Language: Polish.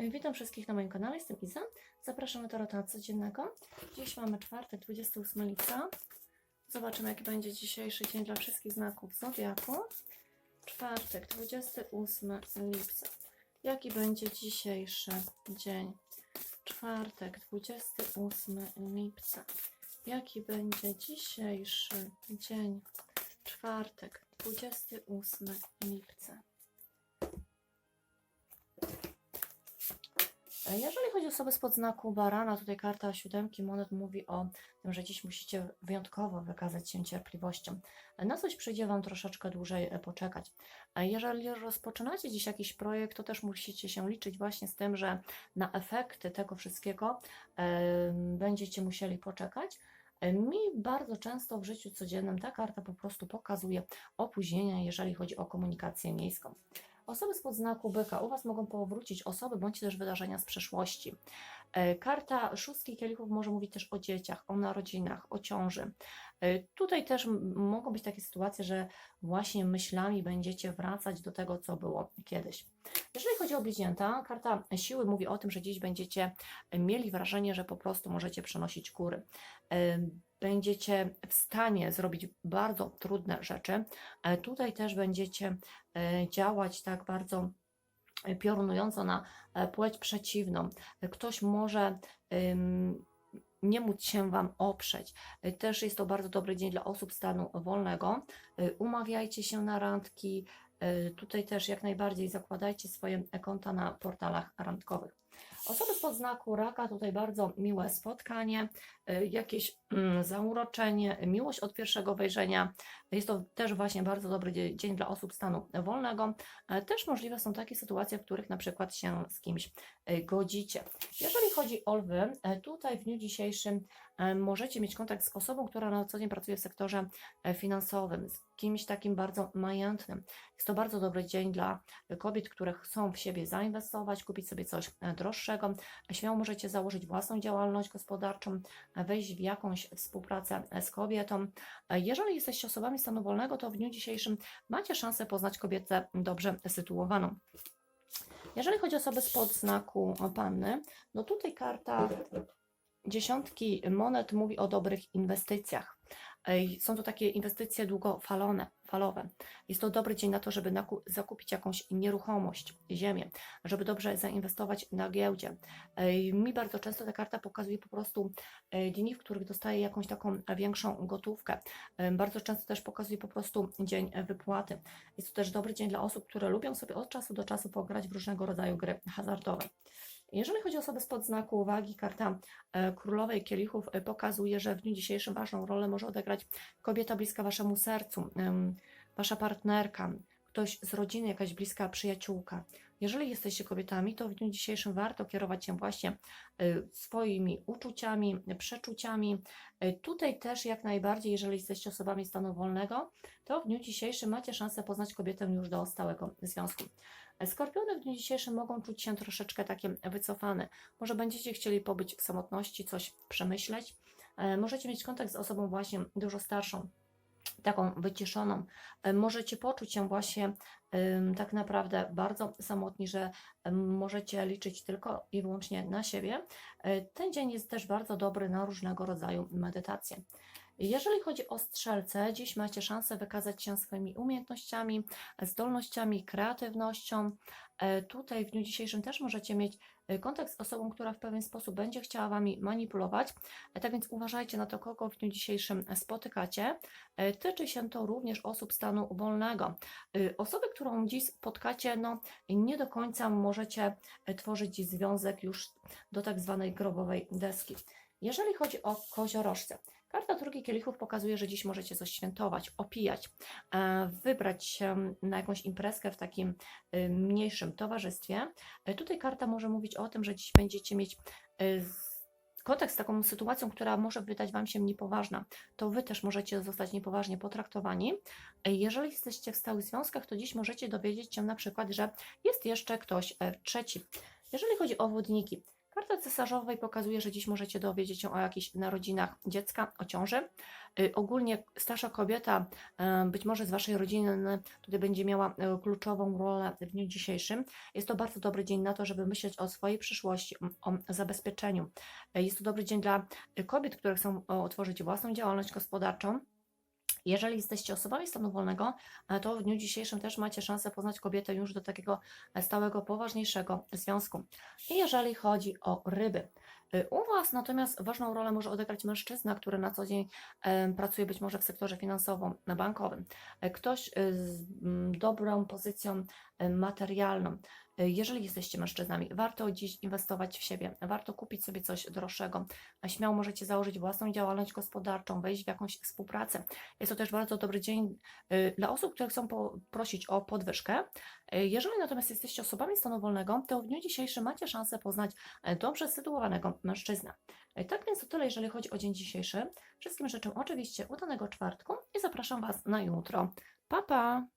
Witam wszystkich na moim kanale, jestem Iza. Zapraszam na tarota codziennego. Dziś mamy czwartek, 28 lipca. Zobaczymy, jaki będzie dzisiejszy dzień dla wszystkich znaków Zodiaku. Czwartek, 28 lipca. Jaki będzie dzisiejszy dzień? Czwartek, 28 lipca. Jaki będzie dzisiejszy dzień? Czwartek, 28 lipca. Jeżeli chodzi o osoby spod znaku barana, tutaj karta siódemki monet mówi o tym, że dziś musicie wyjątkowo wykazać się cierpliwością. E, Na coś przyjdzie Wam troszeczkę dłużej e, poczekać. E, Jeżeli rozpoczynacie dziś jakiś projekt, to też musicie się liczyć właśnie z tym, że na efekty tego wszystkiego e, będziecie musieli poczekać. E, Mi bardzo często w życiu codziennym ta karta po prostu pokazuje opóźnienia, jeżeli chodzi o komunikację miejską. Osoby spod znaku byka, u Was mogą powrócić osoby bądź też wydarzenia z przeszłości. E, Karta szóstki kielichów może mówić też o dzieciach, o narodzinach, o ciąży. E, Tutaj też mogą być takie sytuacje, że właśnie myślami będziecie wracać do tego, co było kiedyś. Jeżeli chodzi o bliźnięta, karta siły mówi o tym, że dziś będziecie mieli wrażenie, że po prostu możecie przenosić góry. E, Będziecie w stanie zrobić bardzo trudne rzeczy. Tutaj też będziecie działać tak bardzo piorunująco na e, płeć przeciwną. Ktoś może nie móc się Wam oprzeć. Też jest to bardzo dobry dzień dla osób stanu wolnego. E, Umawiajcie się na randki. E, Tutaj też jak najbardziej zakładajcie swoje konta na portalach randkowych. Osoby spod znaku raka, tutaj bardzo miłe spotkanie, y, jakieś mm, zauroczenie, miłość od pierwszego wejrzenia. Jest to też właśnie bardzo dobry dzie- dzień dla osób stanu wolnego. E, Też możliwe są takie sytuacje, w których na przykład się z kimś y, godzicie. Jeżeli chodzi o lwy, e, tutaj w dniu dzisiejszym e, możecie mieć kontakt z osobą, która na co dzień pracuje w sektorze e, finansowym, z kimś takim bardzo majętnym. Jest to bardzo dobry dzień dla kobiet, które chcą w siebie zainwestować, kupić sobie coś e, droższego. Śmiało możecie założyć własną działalność gospodarczą, wejść w jakąś współpracę z kobietą. Jeżeli jesteście osobami stanu wolnego, to w dniu dzisiejszym macie szansę poznać kobietę dobrze sytuowaną. Jeżeli chodzi o osoby spod znaku panny, no tutaj karta dziesiątki monet mówi o dobrych inwestycjach. Są to takie inwestycje długofalone, falowe. Jest to dobry dzień na to, żeby zakupić jakąś nieruchomość, ziemię, żeby dobrze zainwestować na giełdzie. Mi bardzo często ta karta pokazuje po prostu e, dni, w których dostaję jakąś taką większą gotówkę. E, Bardzo często też pokazuje po prostu dzień wypłaty. Jest to też dobry dzień dla osób, które lubią sobie od czasu do czasu pograć w różnego rodzaju gry hazardowe. Jeżeli chodzi o osoby spod znaku uwagi, karta e, królowej kielichów e, pokazuje, że w dniu dzisiejszym ważną rolę może odegrać kobieta bliska waszemu sercu, wasza partnerka, ktoś z rodziny, jakaś bliska przyjaciółka. Jeżeli jesteście kobietami, to w dniu dzisiejszym warto kierować się właśnie e, swoimi uczuciami, przeczuciami. E, Tutaj też jak najbardziej, jeżeli jesteście osobami stanu wolnego, to w dniu dzisiejszym macie szansę poznać kobietę już do stałego związku. Skorpiony w dniu dzisiejszym mogą czuć się troszeczkę takie wycofane. Może będziecie chcieli pobyć w samotności, coś przemyśleć. Możecie mieć kontakt z osobą właśnie dużo starszą, taką wyciszoną. E, Możecie poczuć się właśnie tak naprawdę bardzo samotni, że możecie liczyć tylko i wyłącznie na siebie. E, Ten dzień jest też bardzo dobry na różnego rodzaju medytacje. Jeżeli chodzi o strzelce, dziś macie szansę wykazać się swoimi umiejętnościami, zdolnościami, kreatywnością. E, Tutaj w dniu dzisiejszym też możecie mieć kontakt z osobą, która w pewien sposób będzie chciała Wami manipulować. E, Tak więc uważajcie na to, kogo w dniu dzisiejszym spotykacie. E, Tyczy się to również osób stanu wolnego. E, Osoby, którą dziś spotkacie, no nie do końca możecie tworzyć związek już do tak zwanej grobowej deski. Jeżeli chodzi o koziorożce, Karta trójki kielichów pokazuje, że dziś możecie coś świętować, opijać, e, wybrać się na jakąś imprezkę w takim y, mniejszym towarzystwie. E, Tutaj karta może mówić o tym, że dziś będziecie mieć y, kontakt z taką sytuacją, która może wydać Wam się niepoważna. To Wy też możecie zostać niepoważnie potraktowani. E, Jeżeli jesteście w stałych związkach, to dziś możecie dowiedzieć się na przykład, że jest jeszcze ktoś trzeci. Jeżeli chodzi o wodniki, Karta cesarzowej pokazuje, że dziś możecie dowiedzieć się o jakichś narodzinach dziecka, o ciąży. Y, Ogólnie starsza kobieta, y, być może z Waszej rodziny, tutaj będzie miała y, kluczową rolę w dniu dzisiejszym. Jest to bardzo dobry dzień na to, żeby myśleć o swojej przyszłości, o zabezpieczeniu. Jest to dobry dzień dla kobiet, które chcą otworzyć własną działalność gospodarczą. Jeżeli jesteście osobami stanu wolnego, e, to w dniu dzisiejszym też macie szansę poznać kobietę już do takiego e, stałego, poważniejszego związku. I jeżeli chodzi o ryby, y, u Was natomiast ważną rolę może odegrać mężczyzna, który na co dzień pracuje być może w sektorze finansowym-bankowym. E, Ktoś z dobrą pozycją e, materialną. E, Jeżeli jesteście mężczyznami, warto dziś inwestować w siebie, warto kupić sobie coś droższego. E, Śmiało możecie założyć własną działalność gospodarczą, wejść w jakąś współpracę. Jest to też bardzo dobry dzień y, dla osób, które chcą prosić o podwyżkę. Y, Jeżeli natomiast jesteście osobami stanu wolnego, to w dniu dzisiejszym macie szansę poznać e, dobrze sytuowanego mężczyznę. E, Tak więc to tyle, jeżeli chodzi o dzień dzisiejszy. Wszystkim życzę oczywiście udanego czwartku i zapraszam Was na jutro. Pa, pa!